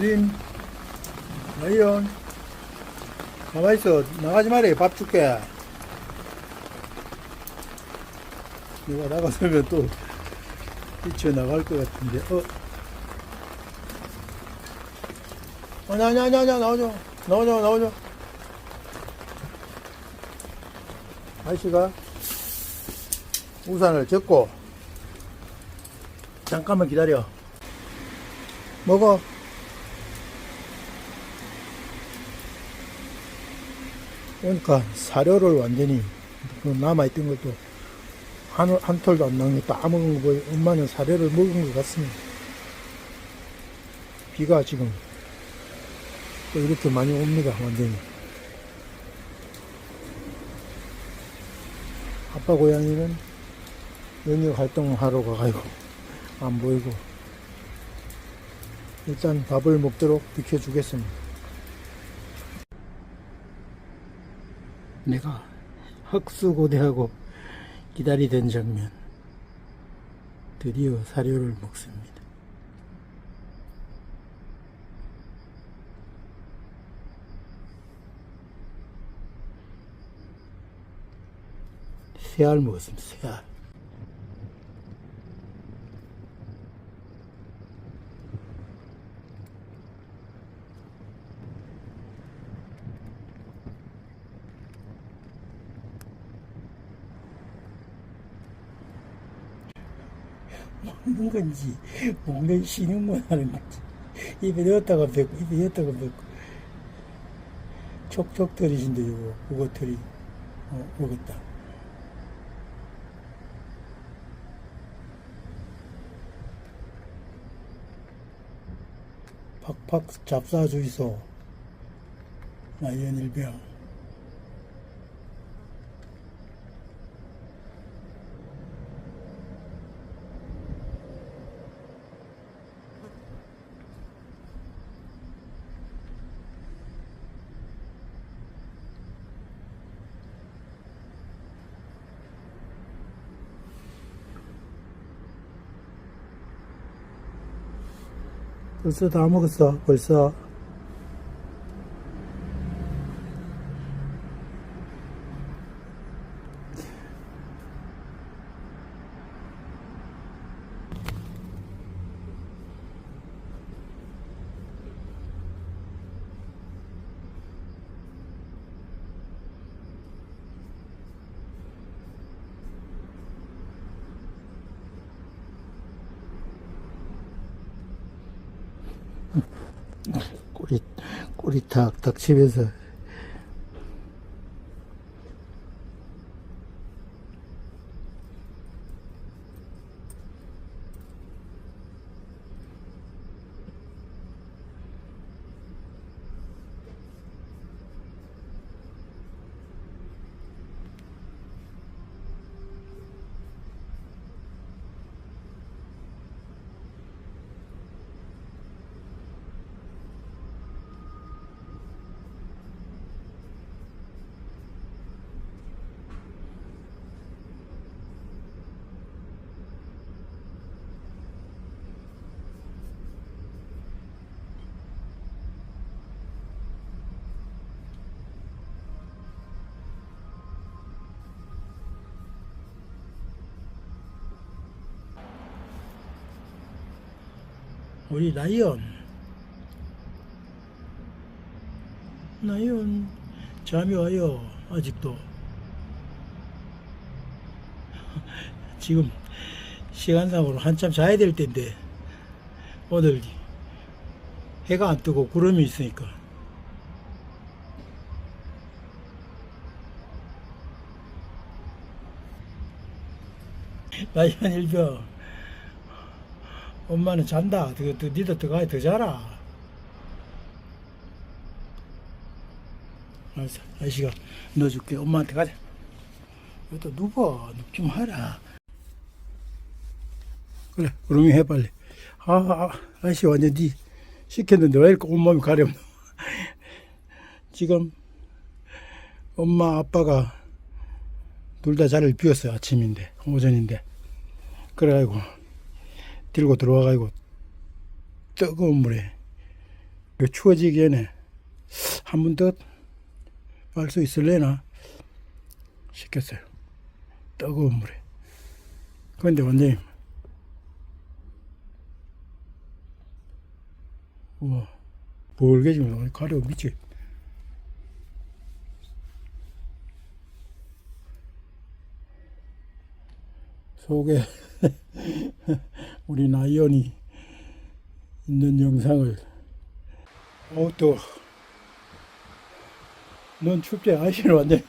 그린 라이언 가만있어. 나가지 말아요 밥 줄게. 내가 나가서면 또 뛰쳐나갈 것 같은데. 어. 아니 아니 아니 아니 나오죠. 나오죠 나오죠. 아저씨가 우산을 접고 잠깐만 기다려. 먹어 그러니까 사료를 완전히 그 남아있던 것도 한, 한 톨도 안 남게 다 먹은 거 보여 엄마는 사료를 먹은 것 같습니다 비가 지금 또 이렇게 많이 옵니다 완전히 아빠 고양이는 영역 활동하러 가가지고 안 보이고 일단 밥을 먹도록 비켜주겠습니다. 내가 흑수고대하고 기다리던 장면 드디어 사료를 먹습니다. 새알 먹었습니다. 새알. 먹는 건지 먹는 쉬는만 하는 건지 입에 넣었다가 뱉고 입에 넣었다가 뱉고. 촉촉 터리신데 이거 그거 터리 어, 먹었다. 팍팍 잡사주이소. 나이언 일병 벌써 다 먹었어 벌써 꼬리 꼬리 탁탁 치면서 우리 라이언. 라이언 잠이 와요 아직도. 지금 시간상으로 한참 자야 될 텐데 오늘 해가 안 뜨고 구름이 있으니까. 라이언 일병 엄마는 잔다. 더, 더, 니도 들어가야 더 자라. 알았어. 아저씨가 넣어줄게. 엄마한테 가자. 여기다 누워. 눕지 마라. 그래. 그러면 해, 빨리. 아, 아 아저씨 완전 니 시켰는데 왜 이렇게 온몸이 가렵노? 지금 엄마, 아빠가 둘 다 자리를 비웠어요. 아침인데, 오전인데. 그래가지고 들고 들어와가지고 뜨거운 물에 추워지기 전에 한 번 더 할 수 있을래나 시켰어요. 뜨거운 물에. 근데 완전히 우와 벌게 지금 가려 미치. 속에 우리 나이언이 있는 영상을 어우 또넌 춥지 아시는 완전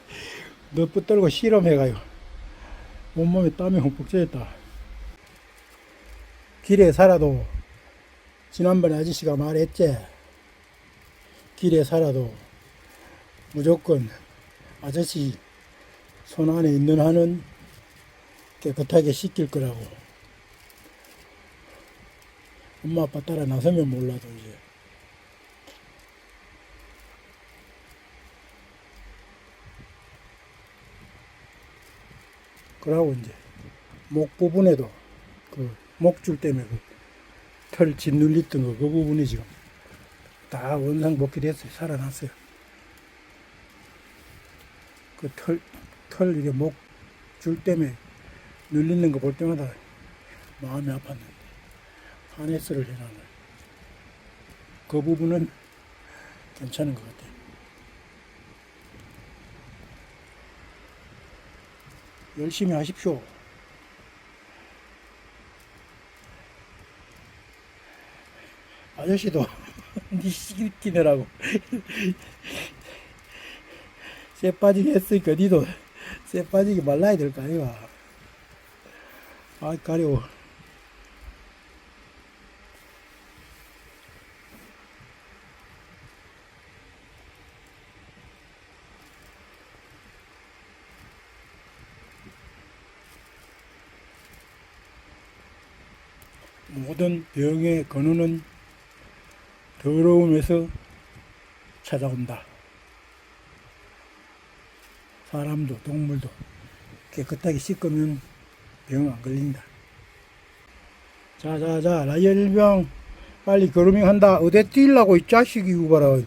너 붙들고 실험해가요. 온몸에 땀이 흠뻑 젖었다. 길에 살아도 지난번에 아저씨가 말했지. 길에 살아도 무조건 아저씨 손 안에 있는 한은 깨끗하게 씻길 거라고 엄마 아빠 따라 나서면 몰라도 이제. 그러고 이제 목 부분에도 그 목줄 때문에 그 털 짓눌렸던 거 그 부분이 지금 다 원상 복귀 됐어요. 살아났어요. 그 털 털 이게 목줄 때문에 눌리는 거 볼 때마다 마음이 아팠는데 하네스를 해놔는 그 부분은 괜찮은 것 같아요. 열심히 하십시오. 아저씨도 니 시키느라고 쇠 빠지게 했으니까 니도 쇠 빠지게 말라야 될 거 아이가 아 가려워 모든 병의 근원은 더러움에서 찾아온다. 사람도 동물도 깨끗하게 씻으면 병 안 걸린다. 자자자 라이언병 빨리 그루밍 한다. 어디 뛰려고 이 자식이 봐라.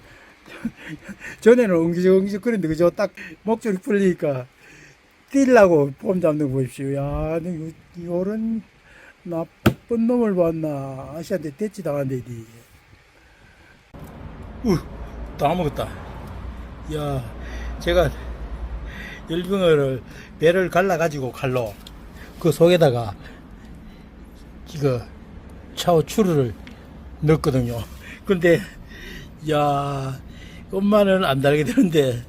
전에는 엉기적 엉기적 거리는데 그저 딱 목소리 풀리니까 뛰려고 폼 잡는 거 보십시오. 야, 너 요런 나쁜 놈을 봤나 아씨한테 대치 당한대 니. 우다 먹었다. 야 제가 열병을 배를 갈라 가지고 칼로 그 속에다가 이거 차오추르를 넣었거든요. 근데 야 엄마는 안 달게 되는데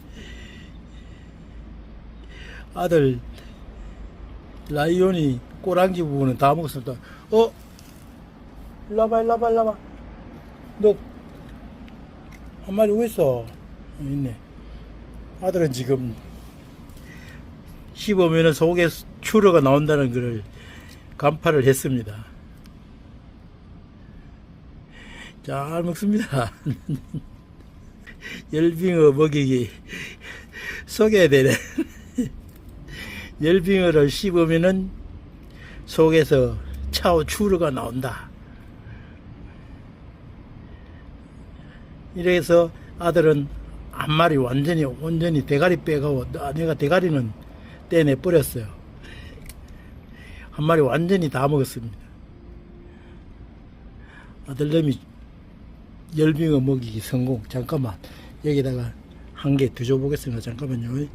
아들 라이온이 꼬랑지 부분은 다 먹었습니다. 어? 일로 와봐, 일로 와봐, 일로 와봐. 너, 한 마리 어디 있어? 여기 있네. 아들은 지금 씹으면 속에 추러가 나온다는 것을 간파를 했습니다. 잘 먹습니다. 열빙어 먹이기 속에 되네. 열빙어를 씹으면은 속에서 차오 추르가 나온다. 이래서 아들은 한 마리 완전히 온전히 대가리 빼가고 아, 내가 대가리는 떼내 버렸어요. 한 마리 완전히 다 먹었습니다. 아들놈이 열빙어 먹이기 성공. 잠깐만 여기다가 한 개 뒤져 보겠습니다. 잠깐만요.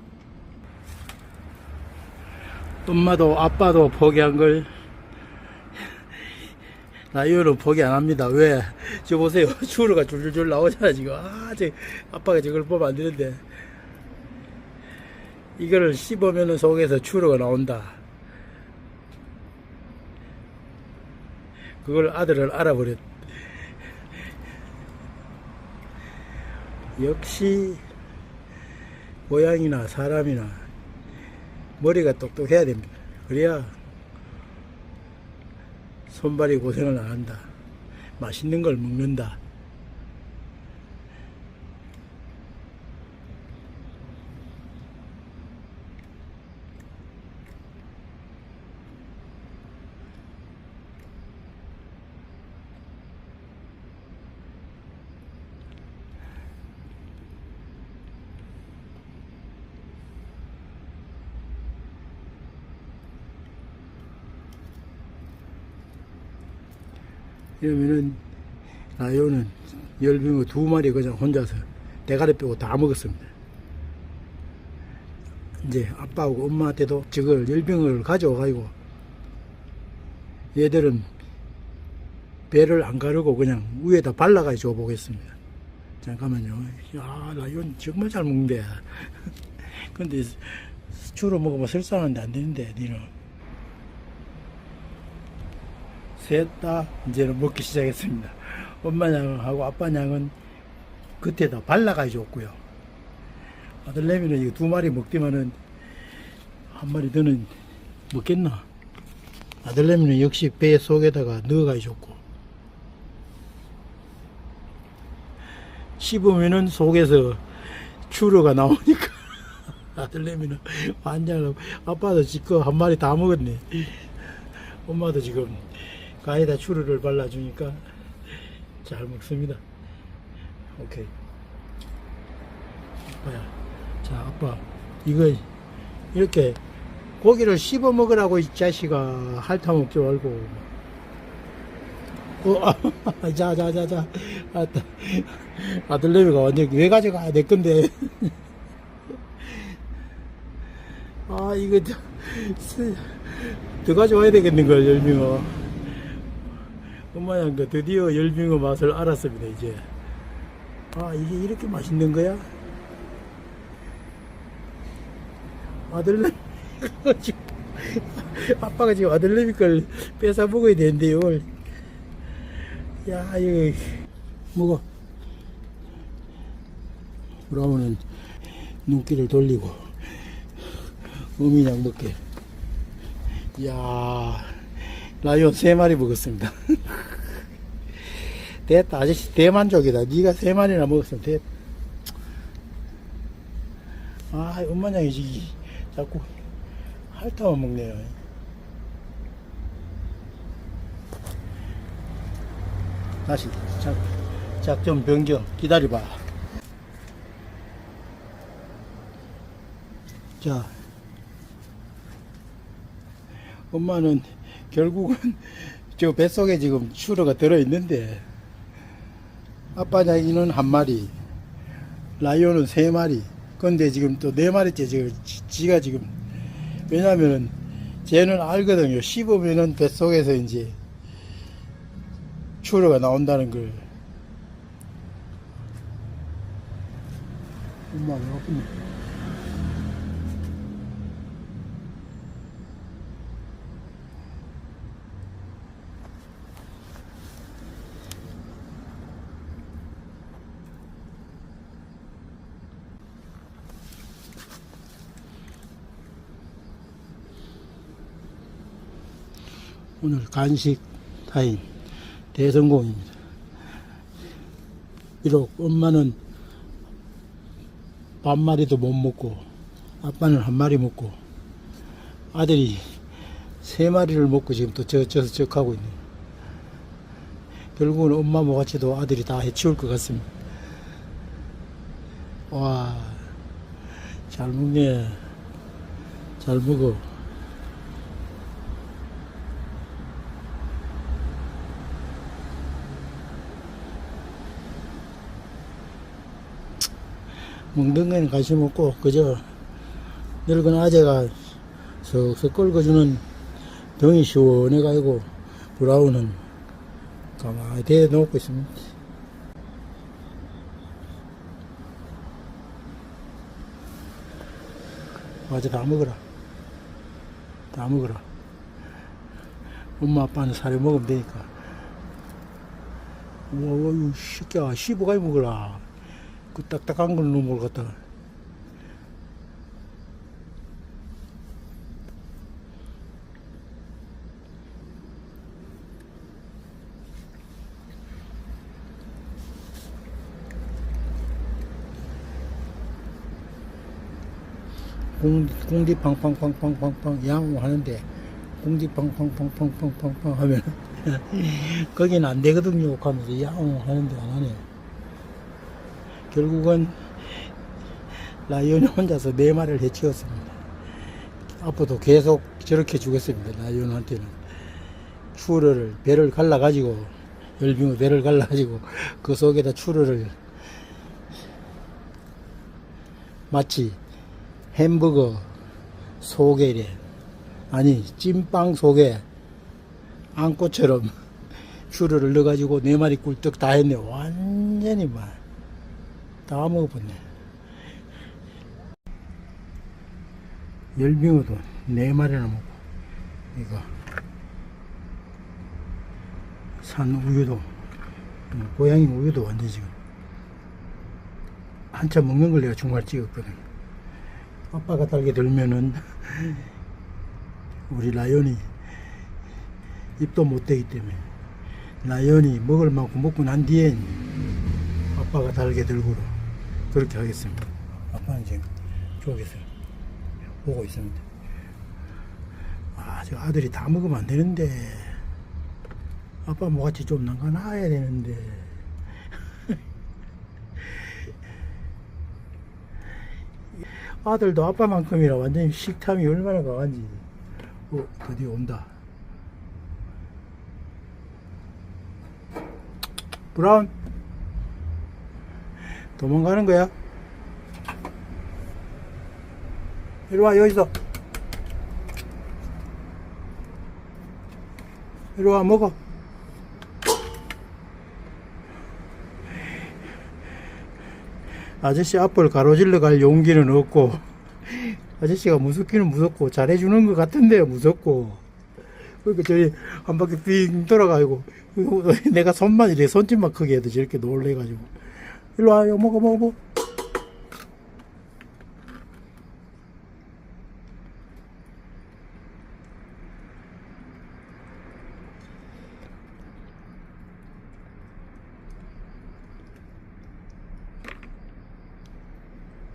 엄마도 아빠도 포기한 걸 라이언은 포기 안 합니다. 왜? 저 보세요. 추루가 줄줄줄 나오잖아, 지금. 아, 저, 아빠가 저걸 보면 안 되는데. 이거를 씹으면 속에서 추루가 나온다. 그걸 아들을 알아버렸. 역시, 고양이나 사람이나 머리가 똑똑해야 됩니다. 그래야 손발이 고생을 안 한다. 맛있는 걸 먹는다. 이러면은 라이온은 열빙어 두 마리 그냥 혼자서 대가리 빼고 다 먹었습니다. 이제 아빠하고 엄마한테도 저걸 열빙어를 가져와가지고 얘들은 배를 안 가르고 그냥 위에다 발라가지고 줘보겠습니다. 잠깐만요. 야, 라이온 정말 잘 먹는데. 근데 주로 먹으면 설사하는데 안 되는데, 니는. 셋다 이제는 먹기 시작했습니다. 엄마 양하고 아빠 양은 그때다 발라가지고 줬고요. 아들내미는 이거 두 마리 먹더만은 한 마리 더는 먹겠나? 아들내미는 역시 배 속에다가 넣어가지고 줬고. 씹으면은 속에서 추러가 나오니까 아들내미는 환장하고 아빠도 지금 한 마리 다 먹었네. 엄마도 지금 가에다 추루를 발라주니까 잘 먹습니다. 오케이. 아빠야. 자, 아빠. 이거 이렇게 고기를 씹어 먹으라고 이 자식아 핥아 먹지 말고. 어, 아, 자, 자, 자, 자. 아따. 아들내미가 완전 왜 가져가? 내 건데. 아, 이거 저, 쓰- 더 가져와야 되겠는걸, 열빙어. 엄마양 그 드디어 열빙어 맛을 알았습니다, 이제. 아, 이게 이렇게 맛있는 거야? 아들내미, 지금, 아빠가 지금 아들내미 걸 뺏어 먹어야 되는데요. 야, 이거, 먹어. 그러면은 눈길을 돌리고, 어미냥 먹게. 이야, 라이온 세 마리 먹었습니다. 됐다, 아저씨 대만족이다. 네가 세 마리나 먹었으면 됐. 아, 엄마냥이 지 자꾸 핥아만 먹네요. 다시 작, 작전 변경 기다려봐. 자, 엄마는 결국은 저 뱃속에 지금 추러가 들어있는데 아빠 자기는 한 마리 라이온은 세 마리 근데 지금 또 네 마리째 지금 지- 지가 지금 왜냐면은 쟤는 알거든요. 씹으면은 뱃속에서 이제 추러가 나온다는 걸. 엄마 왜 아프냐 오늘 간식 타임 대성공입니다. 비록 엄마는 반 마리도 못 먹고 아빠는 한 마리 먹고 아들이 세 마리를 먹고 지금 또 저, 저서 적하고 있네. 결국은 엄마 모같이도 아들이 다 해치울 것 같습니다. 와, 잘 먹네. 잘 먹어. 먹는 거는 관심 없고 그저 늙은 아재가 석석 끓여주는 병이 시원해가지고 브라운은 가만히 대놓고 있습니다. 맞아 다 먹어라. 다 먹어라. 엄마 아빠는 사료 먹으면 되니까. 와, 이 새끼야, 씹어가지 먹어라. 그 딱딱한 걸 너무 먹었다. 공, 공디 팡팡팡팡팡팡 양호 하는데 공디 팡팡팡팡팡팡팡 하면 거기는 안 되거든요 하면서 양호 하는데 안 하네 결국은 라이온이 혼자서 네 마리를 해치웠습니다. 앞으로도 계속 저렇게 주겠습니다 라이온한테는. 추어를 배를 갈라가지고 열빙어 배를 갈라가지고 그 속에다 추루를 마치 햄버거 속에 아니 찐빵 속에 앙꼬처럼 추루를 넣어가지고 네 마리 꿀떡 다 했네. 완전히 막 다 먹어봤네. 열빙어도 네 마리나 먹고 이거 산 우유도 음, 고양이 우유도 완전 지금 한참 먹는 걸 내가 중간에 찍었거든. 아빠가 달게 들면은 우리 라이온이 입도 못 대기 때문에 라이온이 먹을 만큼 먹고 난 뒤엔 아빠가 달게 들고 그렇게 하겠습니다. 아빠는 지금 쪽에서 보고 있습니다. 아, 저 아들이 다 먹으면 안 되는데. 아빠 뭐 같이 좀 난간해야 되는데. 아들도 아빠만큼이라 완전히 식탐이 얼마나 강한지. 어 드디어 온다. 브라운 도망가는 거야. 이리 와 여기 있어 이리 와 먹어. 아저씨 앞을 가로질러 갈 용기는 없고 아저씨가 무섭기는 무섭고 잘해주는 것 같은데요 무섭고. 그러니까 저희 한 바퀴 빙 돌아가지고 내가 손만 이래 손짓만 크게 해도 저렇게 놀래가지고 일로 와요. 먹어 먹어.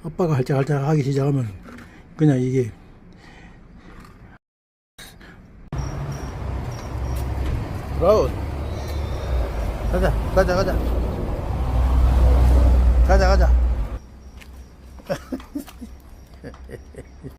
아빠가 할짝할짝 하기 시작하면 그냥 이게 브라운 가자 가자 가자 가자 가자